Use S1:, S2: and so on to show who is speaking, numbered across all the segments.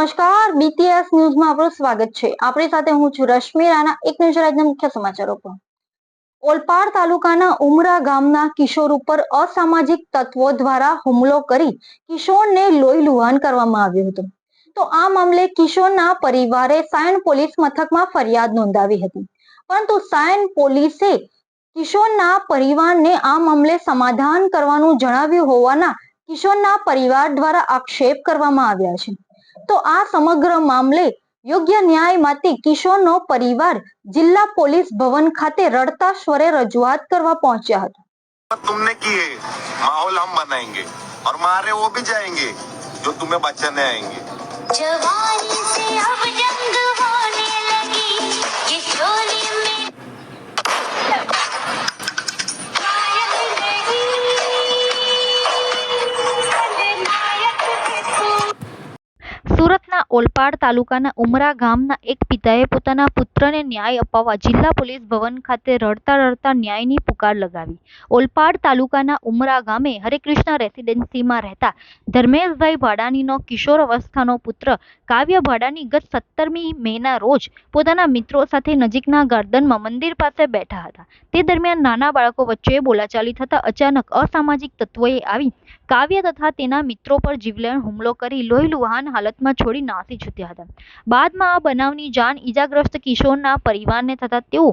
S1: નમસ્કાર બીટીએસ ન્યૂઝમાં આપનું સ્વાગત છે. આપણી સાથે હું છું રશ્મિ રાણા. એક નજર આજના મુખ્ય સમાચારો પર. ઓલપાડ તાલુકાના ઉમરા ગામના કિશોર ઉપર અસામાજિક તત્વો દ્વારા હુમલો કરી કિશોરને લોહી લુહાન કરવામાં આવ્યું હતું. તો આ મામલે કિશોરના પરિવારે સાયણ પોલીસ મથકમાં ફરિયાદ નોંધાવી હતી. પરંતુ સાયણ પોલીસે કિશોરના પરિવારને આ મામલે સમાધાન કરવાનું જણાવ્યું હોવાના કિશોરના પરિવાર દ્વારા આક્ષેપ કરવામાં આવ્યા છે. તો આ સમગ્ર મામલે યોગ્ય ન્યાય માટે કિશોરનો પરિવાર જિલ્લા પોલીસ ભવન ખાતે રડતા સ્વરે રજૂઆત કરવા પહોંચ્યા હતા
S2: तुमने की है माहौल हम बनाएंगे और मारे वो भी जाएंगे जो तुम्हें बचाने आएंगे
S3: जवानी से
S4: ઓલપાડ તાલુકાના ઉમરા ગામના એક પિતાએ પોતાના પુત્રને ન્યાય અપાવવા જિલ્લા પોલીસ ભવન ખાતે રડતા રડતા ન્યાયની પુકાર લગાવી. ઓલપાડ તાલુકાના ઉમરા ગામે હરેકૃષ્ણ રેસિડેન્સીમાં રહેતા ધર્મેશભાઈ ભાડાનીનો કિશોર અવસ્થાનો પુત્ર કાવ્ય ભાડાની ગત સત્તરમી મેના રોજ પોતાના મિત્રો સાથે નજીકના ગાર્ડનમાં મંદિર પાસે બેઠા હતા. તે દરમિયાન નાના બાળકો વચ્ચે બોલાચાલી થતાં અચાનક અસામાજિક તત્વોએ આવી. કાવ્ય તથા તેના મિત્રો પર જીવલેણ હુમલો કરી લોહીલુહાન હાલતમાં છોડી નાસી છૂટ્યા હતા. બાદમાં આ બનાવની જાણ ઈજાગ્રસ્ત કિશોરના પરિવારને થતાં તેઓ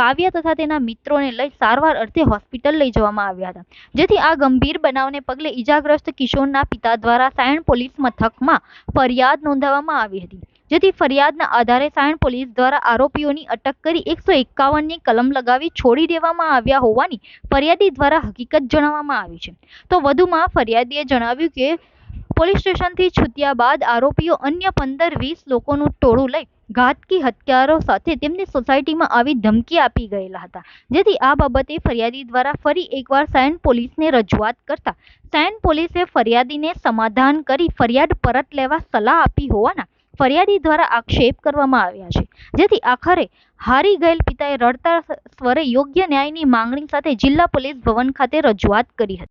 S4: કાવ્ય તથા તેના મિત્રોને લઈ સારવાર અર્થે હોસ્પિટલ લઈ જવામાં આવ્યા હતા. જેથી આ ગંભીર બનાવને પગલે ઈજાગ્રસ્ત કિશોરના પિતા દ્વારા સાયણ પોલીસ મથકમાં ફરિયાદ નોંધાવવામાં આવી હતી. જેથી ફરિયાદના આધારે સાયણ પોલીસ દ્વારા આરોપીઓની અટક કરી એકસો એકાવનની કલમ લગાવી છોડી દેવામાં આવ્યા હોવાની ફરિયાદી દ્વારા હકીકત જણાવવામાં આવી છે. તો વધુમાં ફરિયાદીએ જણાવ્યું કે પોલીસ સ્ટેશનથી છૂટ્યા બાદ આરોપીઓ અન્ય પંદર વીસ લોકોનું ટોળું લઈ ઘાતકી હથિયારો સાથે તેમની સોસાયટીમાં આવી ધમકી આપી ગયેલા હતા. જેથી આ બાબતે ફરિયાદી દ્વારા ફરી એકવાર સાયન પોલીસને રજૂઆત કરતા સાયન પોલીસે ફરિયાદીને સમાધાન કરી ફરિયાદ પરત લેવા સલાહ આપી હોવાના ફરિયાદી દ્વારા આક્ષેપ કરવામાં આવ્યા છે. જેથી આખરે હારી ગયેલ પિતાએ રડતા સ્વરે યોગ્ય ન્યાયની માંગણી સાથે જિલ્લા પોલીસ ભવન ખાતે રજૂઆત કરી હતી.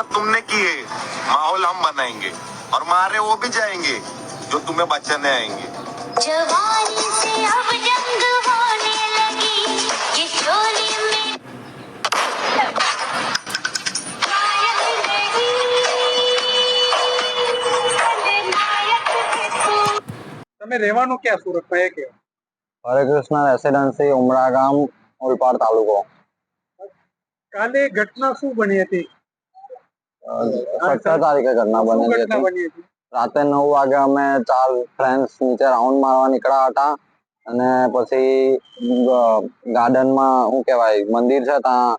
S2: तुमने की है माहौल हम बनाएंगे और मारे वो भी जाएंगे जो तुम्हें बचाने आएंगे
S3: जवानी से अब जंग होने लगी किशोरी में नायक नहीं नायक है तू
S5: તમે રહેવાનું ક્યાં સુરતમાં એ કે
S6: હરે કૃષ્ણ રેસિડેન્સી ઉમરા ગામ ઓલપાડ તાલુકો
S5: કાલે ઘટના શું બની હતી
S6: સત્તર તારીખે ઘટના બનેલી હતી. રાતે નવ વાગે અમે ચાર ફ્રેન્ડ્સ નીચે રાઉન્ડ મારવા નીકળ્યા હતા. અને પછી ગાર્ડનમાં શું કહેવાય મંદિર છે ત્યાં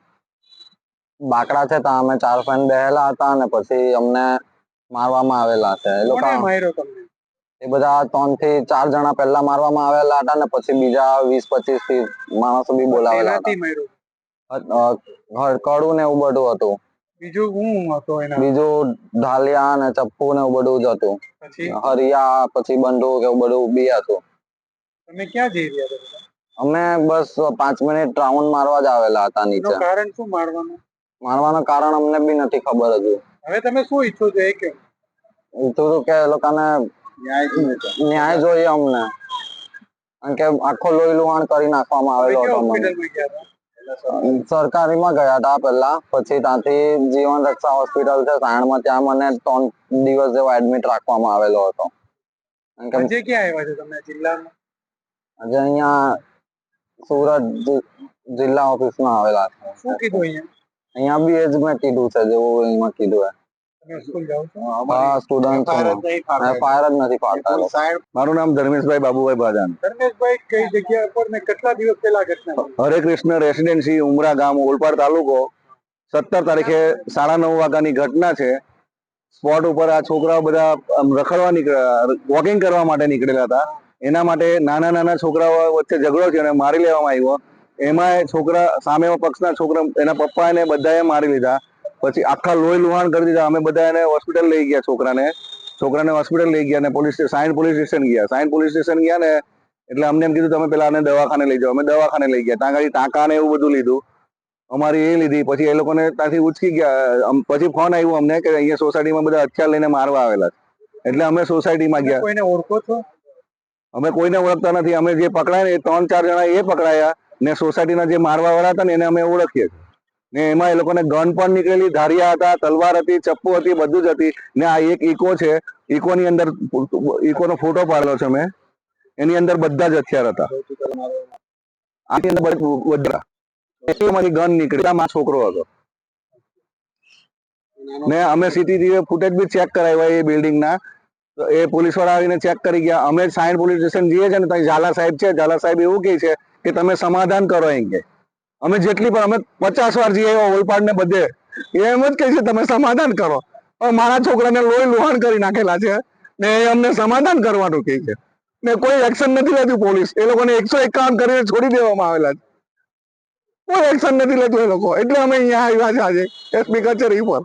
S6: બાકડા છે ત્યાં અમે ચાર ફ્રેન્ડ બેહેલા હતા અને પછી અમને મારવામાં આવેલા છે એ લોકો એ બધા ત્રણથી ચાર જણા પહેલા મારવામાં આવેલા હતા ને પછી બીજા વીસ પચીસથી માણસો બી બોલાવેલા હતા. કડું ને એવું બધું હતું.
S5: બીજું હું હતો એના.
S6: બીજો ઢાલિયા ને ચપ્પુ ને એવું બધું જ હતું.
S5: પછી?
S6: હરિયા પછી બંદૂક એવું બધું બી હતું.
S5: તમે ક્યાં જઈ રહ્યા હતા
S6: અમે બસ પાંચ મિનિટ રાઉન્ડ મારવા જ આવેલા હતા નીચે.
S5: કારણ શું મારવાનું?
S6: મારવાનું કારણ અમને બી નથી ખબર હજુ.
S5: હવે તમે શું ઈચ્છો છો એ કે
S6: ઈચ્છું છું કે લોકોને ન્યાય જોઈએ અમને. કારણ કે આખો લોહી લુહાણ કરી નાખવામાં આવેલો હતો? સરકારીમાં ગયા હતા પહેલા. પછી ત્યાંથી જીવન રક્ષા હોસ્પિટલ છે સાયણમાં ત્યાં મને ત્રણ દિવસ જેવો એડમિટ રાખવામાં આવેલો હતો.
S5: આજે ક્યાં આવ્યા છો તમે? જિલ્લામાં?
S6: આજે અહીંયા સુરત જિલ્લા જિલ્લા ઓફિસમાં આવેલા છે.
S5: શું કીધું અહીંયા?
S6: અહીંયા બી એ જ મેં કીધું છે જેવું એમાં કીધું
S5: છો
S7: મારું નામ ધર્મેશભાઈ બાબુભાઈ ભાજાન.
S5: ધર્મેશભાઈ કઈ જગ્યા પર ને કેટલા દિવસ પહેલા ઘટના
S7: હરે કૃષ્ણ રેસિડેન્સી ઉમરા ગામ ઓલપાડ તાલુકો. સત્તર તારીખે સાડા નવ વાગ્યાની ઘટના છે. સ્પોટ ઉપર આ છોકરાઓ બધા રખડવા નીકળ્યા વોકિંગ કરવા માટે નીકળેલા હતા. એના માટે નાના નાના છોકરાઓ વચ્ચે ઝઘડો થયો અને મારી લેવામાં આવ્યો. એમાં છોકરા સામે પક્ષના છોકરા એના પપ્પા એને બધાએ મારી લીધા. પછી આખા લોહી લુહાણ કરી દીધા. અમે બધા એને હોસ્પિટલ લઈ ગયા છોકરાને. છોકરાને હોસ્પિટલ લઈ ગયા ને પોલીસ સાયન પોલીસ સ્ટેશન ગયા. સાયન પોલીસ સ્ટેશન ગયા ને એટલે અમને એમ કીધું તમે પેલા આને દવાખાને લઈ જાઓ. અમે દવાખાને લઈ ગયા. ત્યાં ગાડી ટાંકા ને એવું બધું લીધું. અમારી એ લીધી. પછી એ લોકોને ત્યાંથી ઉચકી ગયા. પછી ફોન આવ્યો અમને કે અહીંયા સોસાયટીમાં બધા હથિયાર લઈને મારવા આવેલા એટલે અમે સોસાયટીમાં ગયા.
S5: કોઈને ઓળખો છો?
S7: અમે કોઈને ઓળખતા નથી. અમે જે પકડાય ને ત્રણ ચાર જણા એ પકડાયા ને સોસાયટીના જે મારવા વાળા હતા ને એને અમે ઓળખીએ છીએ. ને એમાં એ લોકોને ગન પણ નીકળેલી, ધારિયા હતા, તલવાર હતી, ચપ્પુ હતી, બધું જ હતી. ને આ એક ઇકો છે, ઇકોની અંદર ઇકોનો ફોટો પાડેલો છે મેં. એની અંદર બધા જ હથિયાર હતા. આની અંદર બધા ગન નીકળી આમાં છોકરો હતો. ને અમે સીસીટીવી ફૂટેજ બી ચેક કરાવ્યા એ બિલ્ડિંગ ના તો એ પોલીસવાળા આવીને ચેક કરી ગયા. અમે સાયણ પોલીસ સ્ટેશન જઈએ છે ને, ત્યાં ઝાલા સાહેબ છે. ઝાલા સાહેબ એવું કહે છે કે તમે સમાધાન કરો એમ કે અમે જેટલી પણ અમે પચાસ વાર જઈએ ઓલપાડને બધે એમ જ કહે છે તમે સમાધાન કરો. મારા છોકરાને લોહી લુહાણ કરી નાખેલા છે ને એ અમને સમાધાન કરવાનું કહે છે. ને કોઈ એક્શન નથી લેતું પોલીસ. એ લોકોને એકસો એકાવન કરીને છોડી દેવામાં આવેલા છે. કોઈ એક્શન નથી લેતું એ લોકો. એટલે અમે અહીંયા આવ્યા છે આજે એસપી કચેરી પર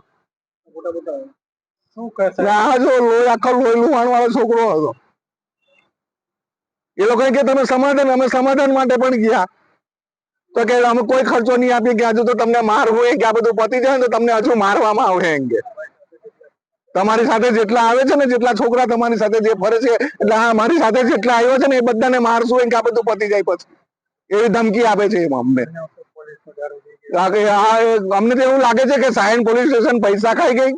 S7: આ જો લોહી આખો લોહી લુહાણ વાળો છોકરો હતો. એ લોકો કે તમે સમાધાન અમે સમાધાન માટે પણ ગયા. તો કે અમે કોઈ ખર્ચો નહીં આપીએ કે હજુ તો તમને મારવું એ કે આ બધું પતી જાય તો તમને હજુ મારવામાં આવે એમ કે. તમારી સાથે જેટલા આવે છે ને જેટલા છોકરા તમારી સાથે જે ફરે છે, એટલે હા, મારી સાથે જેટલા આવ્યો છે ને એ બધાને મારશું એમ કે આ બધું પતી જાય પછી. એવી ધમકી આપે છે એમ અમને. અમને તો એવું લાગે છે કે સાયન પોલીસ સ્ટેશન પૈસા ખાઈ ગઈ.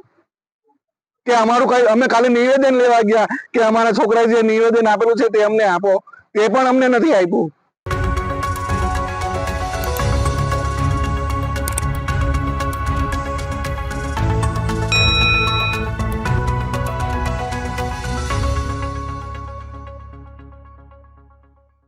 S7: કે અમારું કઈ, અમે ખાલી નિવેદન લેવા ગયા કે અમારા છોકરાએ જે નિવેદન આપેલું છે તે અમને આપો. તે પણ અમને નથી આપ્યું.